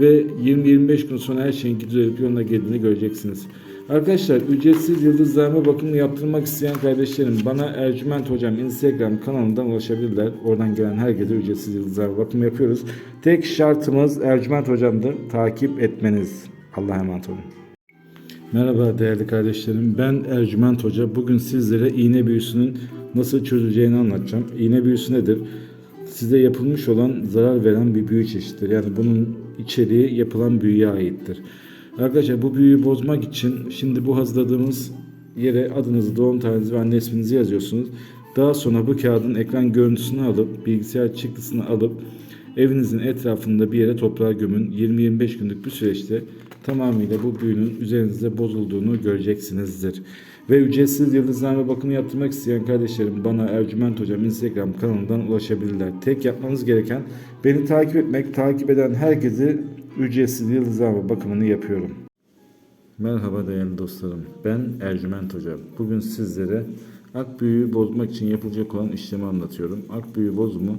ve 20-25 gün sonra her şeyin gidiyor yoluna geldiğini göreceksiniz. Arkadaşlar ücretsiz yıldızlarma bakımını yaptırmak isteyen kardeşlerim bana Ercüment Hocam Instagram kanalından ulaşabilirler. Oradan gelen herkese ücretsiz yıldızlarma bakımı yapıyoruz. Tek şartımız Ercüment Hocam'dır. Takip etmeniz. Allah'a emanet olun. Merhaba değerli kardeşlerim. Ben Ercüment Hoca. Bugün sizlere iğne büyüsünün nasıl çözüleceğini anlatacağım. İğne büyüsü nedir? Size yapılmış olan zarar veren bir büyü çeşididir. Yani bunun içeriği yapılan büyüye aittir. Arkadaşlar bu büyüyü bozmak için şimdi bu hazırladığımız yere adınızı, doğum tarihinizi ve anne isminizi yazıyorsunuz. Daha sonra bu kağıdın ekran görüntüsünü alıp bilgisayar çıktısını alıp evinizin etrafında bir yere toprağa gömün. 20-25 günlük bir süreçte tamamıyla bu büyünün üzerinizde bozulduğunu göreceksinizdir. Ve ücretsiz yıldızlarma bakımı yaptırmak isteyen kardeşlerim bana Ercüment Hocam Instagram kanalından ulaşabilirler. Tek yapmanız gereken beni takip etmek, takip eden herkesi ücretsiz yıldızlarma bakımını yapıyorum. Merhaba değerli dostlarım. Ben Ercüment Hoca. Bugün sizlere ak büyüğü bozmak için yapılacak olan işlemi anlatıyorum. Ak büyüğü bozumu